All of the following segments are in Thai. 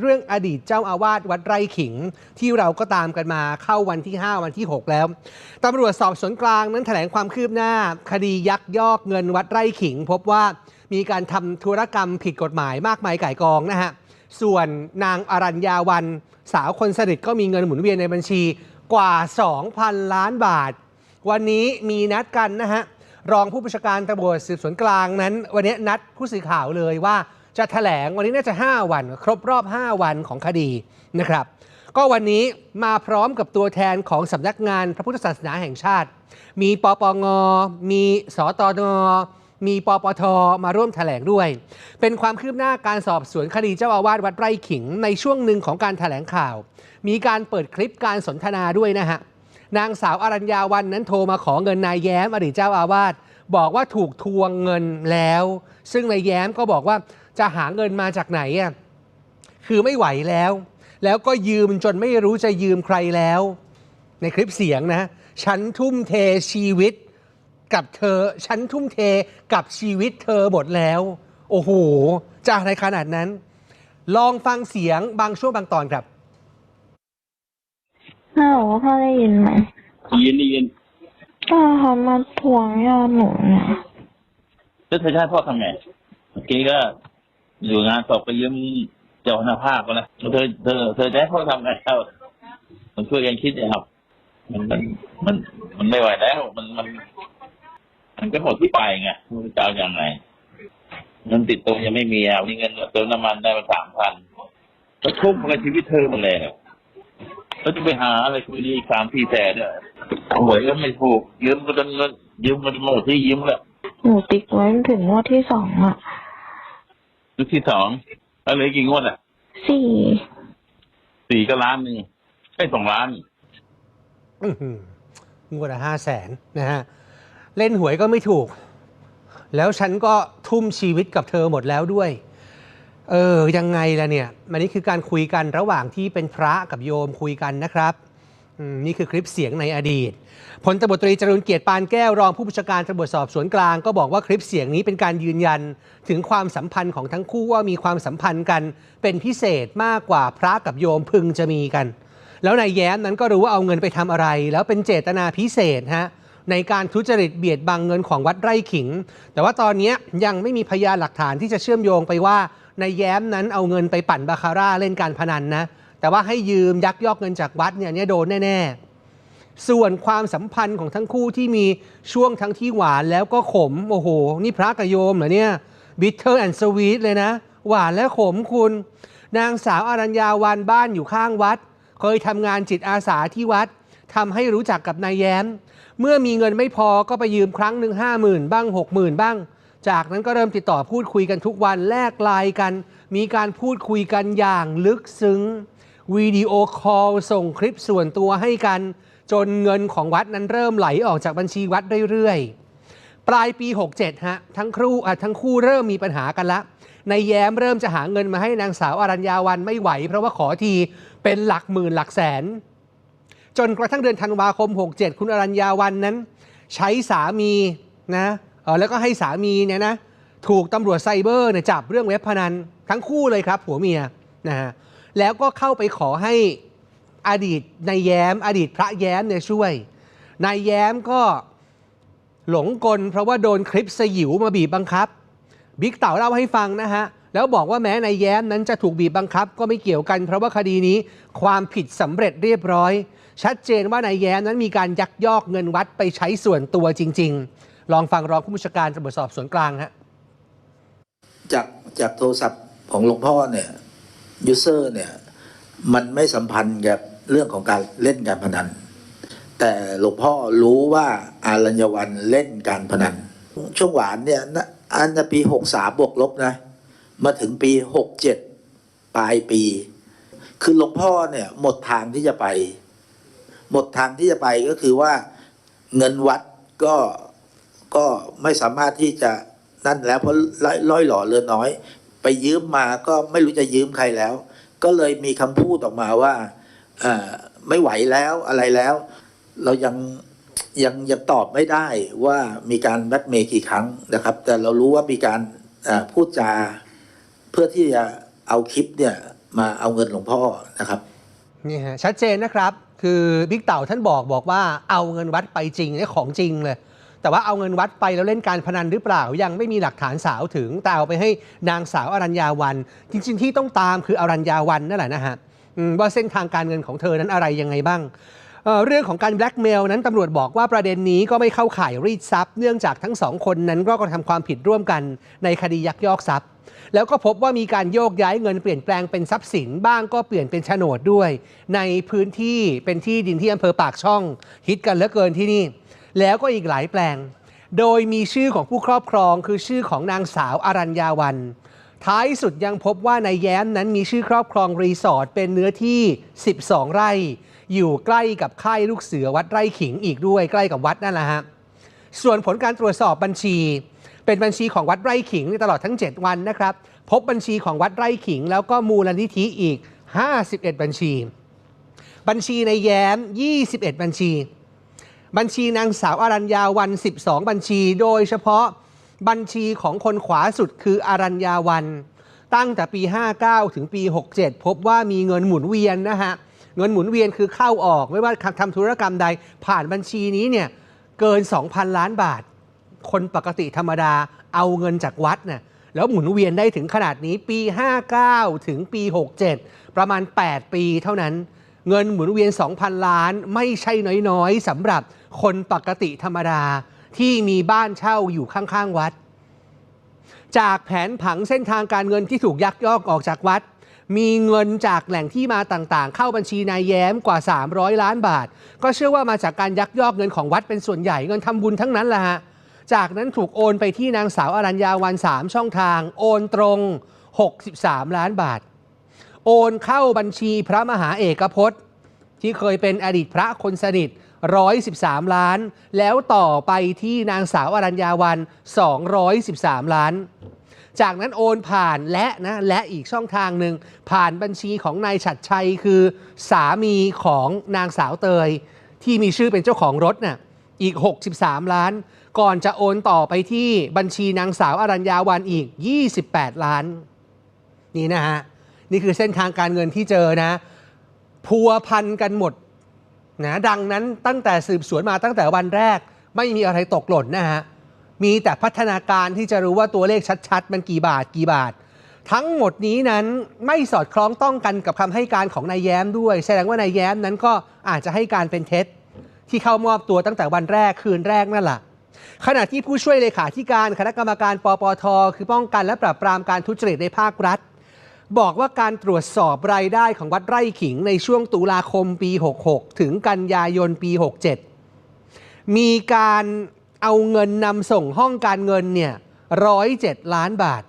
เรื่องอดีตเจ้าอาวาสวัดไร่ขิง ที่เราก็ตามกันมาเข้าวันที่ 5 วันที่ 6 แล้วตำรวจสอบสวนกลางนั้นแถลงความคืบหน้า คดียักยอกเงินวัดไร่ขิง พบว่ามีการทำธุรกรรมผิดกฎหมายมากมายก่ายกองนะฮะ ส่วนนางอรัญญาวัน สาวคนสนิทก็มีเงินหมุนเวียนในบัญชีกว่า 2,000 ล้านบาท วันนี้มีนัดกันนะฮะรองผู้บัญชาการตำรวจสืบสวนกลางนั้น วันนี้นัดผู้สื่อข่าวเลยว่า จะแถลงวันนี้น่าจะ 5 วัน ครบรอบ 5 วันของคดีนะครับ ก็วันนี้มาพร้อมกับตัวแทนของสำนักงานพระพุทธศาสนาแห่งชาติ มีปปง มีสตนมีปปทมาร่วมแถลงด้วย เป็นความคืบหน้าการสอบสวนคดีเจ้าอาวาสวัดไร่ขิง ในช่วงหนึ่งของการแถลงข่าว มีการเปิดคลิปการสนทนาด้วยนะฮะนางสาวอรัญญาวันนั้นโทรมาขอเงินนายแย้มอดีตเจ้าอาวาสบอกว่าถูกทวงเงินแล้ว ซึ่งนายแย้มก็บอกว่า จะหาเงินมาจากไหนอะคือไม่ไหวแล้ว แล้วก็ยืมจนไม่รู้จะยืมใครแล้ว ในคลิปเสียงนะ ฉันทุ่มเทชีวิตกับเธอ ฉันทุ่มเทกับชีวิตเธอหมดแล้ว โอ้โห จะอะไรขนาดนั้น ลองฟังเสียงบางช่วงบางตอนครับฮัลโหลพ่อได้ยินไหมยินดียินป้าเขามาทวงยอดหนูเนี่ยแล้วเธอจะให้พ่อทำไงเมื่อกี้ก็ อยู่งานศพไปยืมเจ้าคณะภาคก็แล้วเธอเธอเธอจะให้พ่อทำไงครับมันช่วยกันคิดนะครับ มันมันมันมันไม่ไหวแล้ว มันมัน มันก็หมดที่ไปไงมันจะเอาอย่างไงเงินติดตัวยังไม่มีอะนี่เงินเติมน้ำมันได้มาสามพันก็ทุ่มกับชีวิตเธอหมดเลยอะแล้วจะไปหาอะไรคุยดีสามสี่แสนเนี่ยหวยก็ไม่ถูกยืมก็จนเงินยืมมันหมดที่ยืมแล้วหนูติ๊กไว้ถึงงวดที่สองอะ ชุดที่สองแล้วเหลือกี่งวดอะสี่สี่ก็ล้านหนึ่งไอ้ยสองล้านอื้อหืองวดละห้าแสนนะฮะ เล่นหวยก็ไม่ถูก แล้วฉันก็ทุ่มชีวิตกับเธอหมดแล้วด้วย เออ ยังไงล่ะเนี่ย อันนี้คือการคุยกันระหว่างที่เป็นพระกับโยมคุยกันนะครับอืม นี่คือคลิปเสียงในอดีตพลตำรวจตรีจรุนเกียรติปานแก้วรองผู้บัญชาการตำรวจสอบสวนกลาง ก็บอกว่าคลิปเสียงนี้เป็นการยืนยันถึงความสัมพันธ์ของทั้งคู่ว่ามีความสัมพันธ์กันเป็นพิเศษมากกว่าพระกับโยมพึงจะมีกัน แล้วนายแย้มนั้นก็รู้ว่าเอาเงินไปทำอะไร แล้วเป็นเจตนาพิเศษฮะในการทุจริตเบียดบังเงินของวัดไร่ขิง แต่ว่าตอนนี้ยังไม่มีพยานหลักฐานที่จะเชื่อมโยงไปว่านายแย้มนั้นเอาเงินไปปั่นบาคาร่าเล่นการพนันนะ แต่ว่าให้ยืมยักยอกเงินจากวัดเนี่ยเนี่ยโดนแน่ๆ ส่วนความสัมพันธ์ของทั้งคู่ที่มีช่วงทั้งที่หวานแล้วก็ขม โอ้โห นี่พระกับโยมเหรอเนี่ย bitter and sweet เลยนะ หวานและขมคุณ นางสาวอรัญญาวันบ้านอยู่ข้างวัด เคยทำงานจิตอาสาที่วัดทำให้รู้จักกับนายแย้ม เมื่อมีเงินไม่พอก็ไปยืมครั้งหนึ่งห้าหมื่นบ้างหกหมื่นบ้าง จากนั้นก็เริ่มติดต่อพูดคุยกันทุกวันแลกไลน์กัน มีการพูดคุยกันอย่างลึกซึ้ง วิดีโอคอลส่งคลิปส่วนตัวให้กัน จนเงินของวัดนั้นเริ่มไหลออกจากบัญชีวัดเรื่อยๆ ปลายปี 67 ฮะ ทั้งครูอ่ทั้งคู่เริ่มมีปัญหากันละนายแย้มเริ่มจะหาเงินมาให้นางสาวอรัญญาวันไม่ไหว เพราะว่าขอทีเป็นหลักหมื่นหลักแสน จนกระทั่งเดือนธันวาคม 67 คุณอรัญญาวันนั้น ใช้สามีนะออแล้วก็ให้สามีเนี่ยนะถูกตำรวจไซเบอร์เนี่ยจับเรื่องเว็บพนันทั้งคู่เลยครับผัวเมียนะฮะ แล้วก็เข้าไปขอให้อดีตนายแย้ม อดีตพระแย้มเนี่ยช่วยนายแย้มก็หลงกล เพราะว่าโดนคลิปสยิวมาบีบบังคับ บิ๊กเต่าเล่าให้ฟังนะฮะ แล้วบอกว่าแม้นายแย้มนั้นจะถูกบีบบังคับ ก็ไม่เกี่ยวกัน เพราะว่าคดีนี้ความผิดสำเร็จเรียบร้อย ชัดเจนว่านายแย้มนั้นมีการยักยอกเงินวัดไปใช้ส่วนตัวจริง ๆ ลองฟังรองผู้บัญชาการตำรวจสอบสวนกลางฮะจากจากโทรศัพท์ของหลวงพ่อเนี่ย ยูเซอร์เนี่ย มันไม่สัมพันธ์กับเรื่องของการเล่นการพนัน แต่หลวงพ่อรู้ว่าอารัญญวันเล่นการพนัน ช่วงหวานเนี่ยนะอันนะปีหกสามบวกลบนะ มาถึงปีหกเจ็ดปลายปี คือหลวงพ่อเนี่ยหมดทางที่จะไป หมดทางที่จะไปก็คือว่าเงินวัดก็ก็ไม่สามารถที่จะนั่นแล้วเพราะร้อยหล่อเรือน้อย ไปยืมมาก็ไม่รู้จะยืมใครแล้ว ก็เลยมีคำพูดออกมาว่าไม่ไหวแล้วอะไรแล้ว เรายังยังยังตอบไม่ได้ว่ามีการแบ็กเมย์กี่ครั้งนะครับ แต่เรารู้ว่ามีการพูดจา เพื่อที่จะเอาคลิปเนี่ยมาเอาเงินหลวงพ่อนะครับนี่ฮะชัดเจนนะครับ คือบิ๊กเต่าท่านบอกบอกว่าเอาเงินวัดไปจริงนี่ของจริงเลย แต่ว่าเอาเงินวัดไปแล้วเล่นการพนันหรือเปล่า ยังไม่มีหลักฐานสาวถึงแต่เอาไปให้นางสาวอรัญญาวัน จริง ๆ ที่ต้องตามคืออรัญญาวันนั่นแหละนะฮะว่าเส้นทางการเงินของเธอนั้นอะไรยังไงบ้างเเรื่องของการแบล็กเมลนั้นตำรวจบอกว่าประเด็นนี้ก็ไม่เข้าข่ายรีดทรัพย์เนื่องจากทั้งสองคนนั้นก็กระทำความผิดร่วมกันในคดียักยอกทรัพย์ แล้วก็พบว่ามีการโยกย้ายเงินเปลี่ยนแปลงเป็นทรัพย์สินบ้างก็เปลี่ยนเป็นโฉนดด้วย ในพื้นที่เป็นที่ดินที่อำเภอปากช่องฮิตกันเหลือเกินที่นี่ แล้วก็อีกหลายแปลง โดยมีชื่อของผู้ครอบครองคือชื่อของนางสาวอารัญญาวัน ท้ายสุดยังพบว่านายแย้มนั้นมีชื่อครอบครองรีสอร์ทเป็นเนื้อที่ 12 ไร่ อยู่ใกล้กับค่ายลูกเสือวัดไร่ขิงอีกด้วยใกล้กับวัดนั่นแหละฮะส่วนผลการตรวจสอบบัญชี เป็นบัญชีของวัดไร่ขิงในตลอดทั้ง 7 วันนะครับ พบบัญชีของวัดไร่ขิง แล้วก็มูลนิธิอีก 51 บัญชี บัญชีในแย้ม 21 บัญชี บัญชีนางสาวอารัญญาวัน 12 บัญชี โดยเฉพาะบัญชีของคนขวาสุดคืออารัญญาวัน ตั้งแต่ปี 59 ถึงปี 67 พบว่ามีเงินหมุนเวียนนะฮะ เงินหมุนเวียนคือเข้าออกไม่ว่าทำธุรกรรมใดผ่านบัญชีนี้เนี่ยเกิน 2,000 ล้านบาท คนปกติธรรมดาเอาเงินจากวัดน่ะแล้วหมุนเวียนได้ถึงขนาดนี้ปี 59 ถึงปี 67 ประมาณ 8 ปีเท่านั้น เงินหมุนเวียน 2,000 ล้าน ไม่ใช่น้อยๆสำหรับคนปกติธรรมดาที่มีบ้านเช่าอยู่ข้างๆวัด จากแผนผังเส้นทางการเงินที่ถูกยักยอกออกจากวัด มีเงินจากแหล่งที่มาต่างๆ เข้าบัญชีนายแย้มกว่า 300 ล้านบาท ก็เชื่อว่ามาจากการยักยอกเงินของวัดเป็นส่วนใหญ่เงินทำบุญทั้งนั้นแหละฮะจากนั้นถูกโอนไปที่นางสาวอรัญญาวัน 3 ช่องทาง โอนตรง 63 ล้านบาท โอนเข้าบัญชีพระมหาเอกพจน์ ที่เคยเป็นอดีตพระคนสนิท 113 ล้าน แล้วต่อไปที่นางสาวอรัญญาวัน 213 ล้าน จากนั้นโอนผ่านและนะและอีกช่องทางหนึ่งผ่านบัญชีของนายฉัดชัยคือ สามีของนางสาวเตย ที่มีชื่อเป็นเจ้าของรถน่ะอีก 63 ล้าน ก่อนจะโอนต่อไปที่บัญชีนางสาวอรัญญาวันอีก 28 ล้าน นี่นะฮะ นี่คือเส้นทางการเงินที่เจอนะพัวพันกันหมดนะดังนั้นตั้งแต่สืบสวนมาตั้งแต่วันแรก ไม่มีอะไรตกหล่นนะฮะมีแต่พัฒนาการที่จะรู้ว่าตัวเลขชัดๆ มันกี่บาทกี่บาท ทั้งหมดนี้นั้นไม่สอดคล้องต้องกันกับคำให้การของนายแย้มด้วย แสดงว่านายแย้มนั้นก็อาจจะให้การเป็นเท็จ ที่เข้ามอบตัวตั้งแต่วันแรกคืนแรกนั่นแหละขณะที่ผู้ช่วยเลขาธิการคณะกรรมการปปท คือป้องกันและปราบปรามการทุจริตในภาครัฐ บอกว่าการตรวจสอบรายได้ของวัดไร่ขิงในช่วงตุลาคมปี 66 ถึงกันยายนปี 67 มีการเอาเงินนำส่งห้องการเงินเนี่ย107ล้านบาท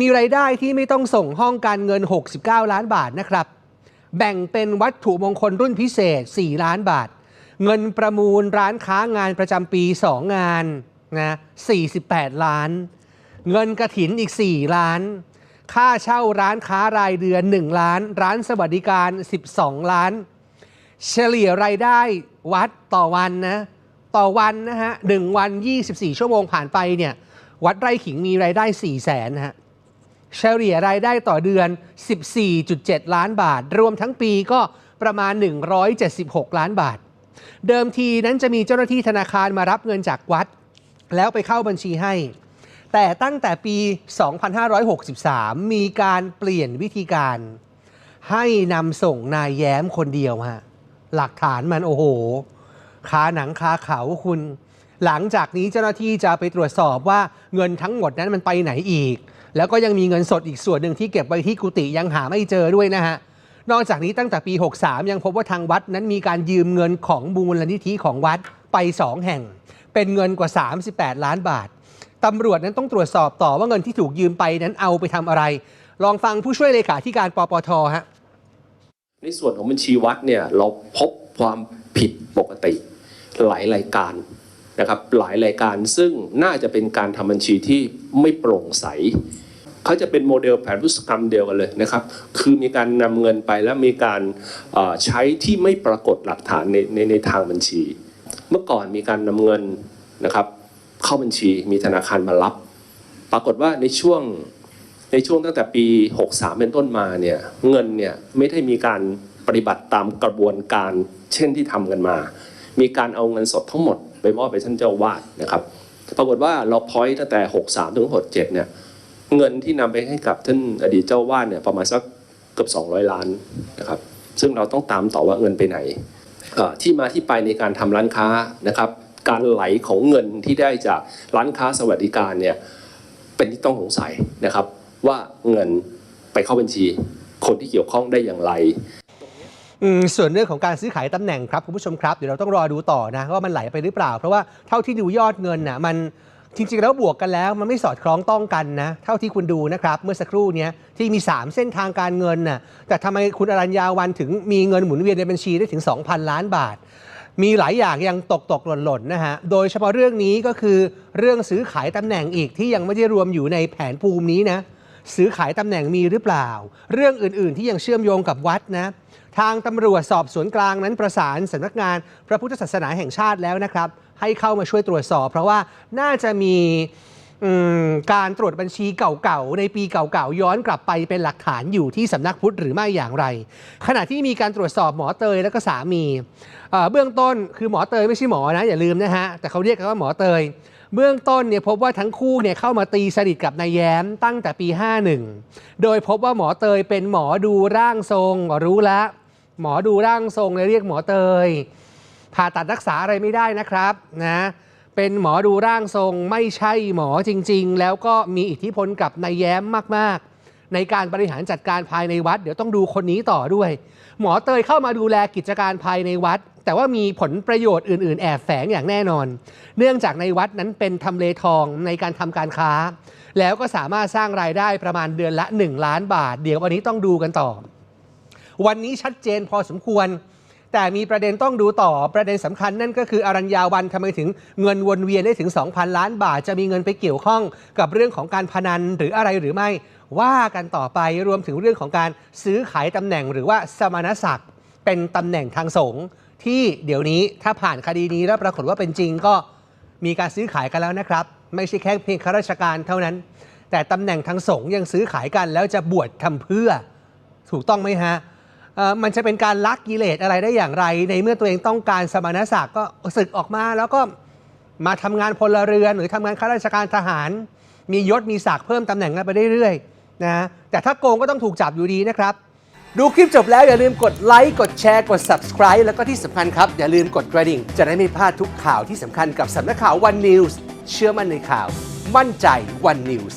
มีรายได้ที่ไม่ต้องส่งห้องการเงิน 69 ล้านบาทนะครับ แบ่งเป็นวัตถุมงคลรุ่นพิเศษ 4 ล้านบาท เงินประมูลร้านค้างานประจำปี 2 งานนะ48 ล้าน เงินกระถินอีก 4 ล้าน ค่าเช่าร้านค้ารายเดือน 1 ล้าน ร้านสวัสดิการ 12 ล้าน เฉลี่ยรายได้วัดต่อวันนะ ต่อวันนะฮะหนึ่งวัน 24 ชั่วโมงผ่านไปเนี่ย วัดไร่ขิงมีรายได้ 4 0 0แสนนะฮะ เฉลี่ยรายได้ต่อเดือน 14.7 ล้านบาท รวมทั้งปีก็ประมาณ 176 ล้านบาท เดิมทีนั้นจะมีเจ้าหน้าที่ธนาคารมารับเงินจากวัด แล้วไปเข้าบัญชีให้ แต่ตั้งแต่ปี 2563 มีการเปลี่ยนวิธีการ ให้นำส่งนายแย้มคนเดียวฮะ หลักฐานมันโอ้โหคาหนังคาเขาคุณ หลังจากนี้เจ้าหน้าที่จะไปตรวจสอบว่าเงินทั้งหมดนั้นมันไปไหนอีก แล้วก็ยังมีเงินสดอีกส่วนหนึ่งที่เก็บไว้ที่กุฏิยังหาไม่เจอด้วยนะฮะนอกจากนี้ตั้งแต่ปี 63 ยังพบว่าทางวัดนั้นมีการยืมเงินของมูลนิธิของวัดไป 2 แห่ง เป็นเงินกว่า 38 ล้านบาท ตำรวจนั้นต้องตรวจสอบต่อว่าเงินที่ถูกยืมไปนั้นเอาไปทำอะไร ลองฟังผู้ช่วยเลขาธิการปปทฮะในส่วนของบัญชีวัดเนี่ยเราพบความผิดปกติหลายรายการนะครับหลายรายการซึ่งน่าจะเป็นการทำบัญชีที่ไม่โปร่งใสเขาจะเป็นโมเดลแผนพุทธกรรมเดียวกันเลยนะครับ คือมีการนำเงินไปแล้วมีการใช้ที่ไม่ปรากฏหลักฐานในในในทางบัญชี เมื่อก่อนมีการนำเงินนะครับ เข้าบัญชี มีธนาคารมารับ ปรากฏว่าในช่วงในช่วงตั้งแต่ปี 63 เป็นต้นมาเนี่ยเงินเนี่ยไม่ได้มีการปฏิบัติตามกระบวนการเช่นที่ทำกันมา มีการเอาเงินสดทั้งหมดไปมอบไปท่านเจ้าวาดนะครับ ปรากฏว่าเราพอยต์ตั้งแต่ 63 ถึง 67 เนี่ยเงินที่นำไปให้กับท่านอดีตเจ้าวาดเนี่ยประมาณสักเกือบ 200 ล้านนะครับซึ่งเราต้องตามต่อว่าเงินไปไหนที่มาที่ไปในการทำร้านค้านะครับ การไหลของเงินที่ได้จากร้านค้าสวัสดิการเนี่ยเป็นที่ต้องสงสัยนะครับ ว่าเงินไปเข้าบัญชีคนที่เกี่ยวข้องได้อย่างไรส่วนเรื่องของการซื้อขายตำแหน่งครับคุณผู้ชมครับเดี๋ยวเราต้องรอดูต่อนะว่ามันไหลไปหรือเปล่า เพราะว่าเท่าที่ดูยอดเงินน่ะมันจริงๆ แล้วบวกกันแล้วมันไม่สอดคล้องต้องกันนะเท่าที่คุณดูนะครับเมื่อสักครู่นี้ที่มี 3 เส้นทางการเงินน่ะแต่ทำไมคุณอรัญญาวันถึงมีเงินหมุนเวียนในบัญชีได้ถึง 2,000 ล้านบาท มีหลายอย่างยังตกตกหล่นหล่นๆนะฮะ โดยเฉพาะเรื่องนี้ก็คือเรื่องซื้อขายตำแหน่งอีกที่ยังไม่ได้รวมอยู่ในแผนภูมินี้นะ ซื้อขายตำแหน่งมีหรือเปล่า เรื่องอื่น ๆ ที่ยังเชื่อมโยงกับวัดนะ ทางตำรวจสอบสวนกลางนั้นประสานสำนักงานพระพุทธศาสนาแห่งชาติแล้วนะครับ ให้เข้ามาช่วยตรวจสอบ เพราะว่าน่าจะมี การตรวจบัญชีเก่าๆ ในปีเก่าๆ ย้อนกลับไปเป็นหลักฐานอยู่ที่สำนักพุทธหรือไม่อย่างไร ขณะที่มีการตรวจสอบหมอเตยแล้วก็สามีเอ่อเบื้องต้นคือหมอเตยไม่ใช่หมอนะอย่าลืมนะฮะแต่เขาเรียกกันว่าหมอเตย เบื้องต้นเนี่ยพบว่าทั้งคู่เนี่ยเข้ามาตีสนิทกับนายแย้มตั้งแต่ปี 51 โดยพบว่าหมอเตยเป็นหมอดูร่างทรงรู้ละหมอดูร่างทรงเลยเรียกหมอเตยผ่าตัดรักษาอะไรไม่ได้นะครับนะ เป็นหมอดูร่างทรงไม่ใช่หมอจริง ๆ แล้วก็มีอิทธิพลกับนายแย้มมาก ๆ ในการบริหารจัดการภายในวัด เดี๋ยวต้องดูคนนี้ต่อด้วย หมอเตยเข้ามาดูแลกิจการภายในวัด แต่ว่ามีผลประโยชน์อื่น ๆ แอบแฝงอย่างแน่นอน เนื่องจากในวัดนั้นเป็นทำเลทองในการทำการค้า แล้วก็สามารถสร้างรายได้ประมาณเดือนละ 1 ล้านบาท เดี๋ยววันนี้ต้องดูกันต่อ วันนี้ชัดเจนพอสมควร แต่มีประเด็นต้องดูต่อประเด็นสำคัญนั่นก็คืออรัญญาวันทำไมถึงเงินวนเวียนได้ถึง 2,000 ล้านบาท จะมีเงินไปเกี่ยวข้องกับเรื่องของการพนันหรืออะไรหรือไม่ ว่ากันต่อไปรวมถึงเรื่องของการซื้อขายตำแหน่งหรือว่าสมณศักดิ์ เป็นตำแหน่งทางสงฆ์ที่เดี๋ยวนี้ถ้าผ่านคดีนี้แล้วปรากฏว่าเป็นจริงก็มีการซื้อขายกันแล้วนะครับ ไม่ใช่แค่เพียงข้าราชการเท่านั้น แต่ตำแหน่งทางสงฆ์ยังซื้อขายกันแล้วจะบวชทำเพื่อ ถูกต้องไหมฮะ มันจะเป็นการลักกิเลสอะไรได้อย่างไร ในเมื่อตัวเองต้องการสมณศักดิ์ก็ศึกออกมาแล้วก็มาทำงานพลเรือนหรือทำงานข้าราชการทหาร มียศมีศักดิ์เพิ่มตำแหน่งกันไปเรื่อยๆนะแต่ถ้าโกงก็ต้องถูกจับอยู่ดีนะครับ ดูคลิปจบแล้วอย่าลืมกดไลค์กดแชร์กด subscribe แล้วก็ที่สำคัญครับ อย่าลืมกดกระดิ่ง จะได้ไม่พลาดทุกข่าวที่สำคัญกับสำนักข่าว One News เชื่อมั่นในข่าว มั่นใจ One News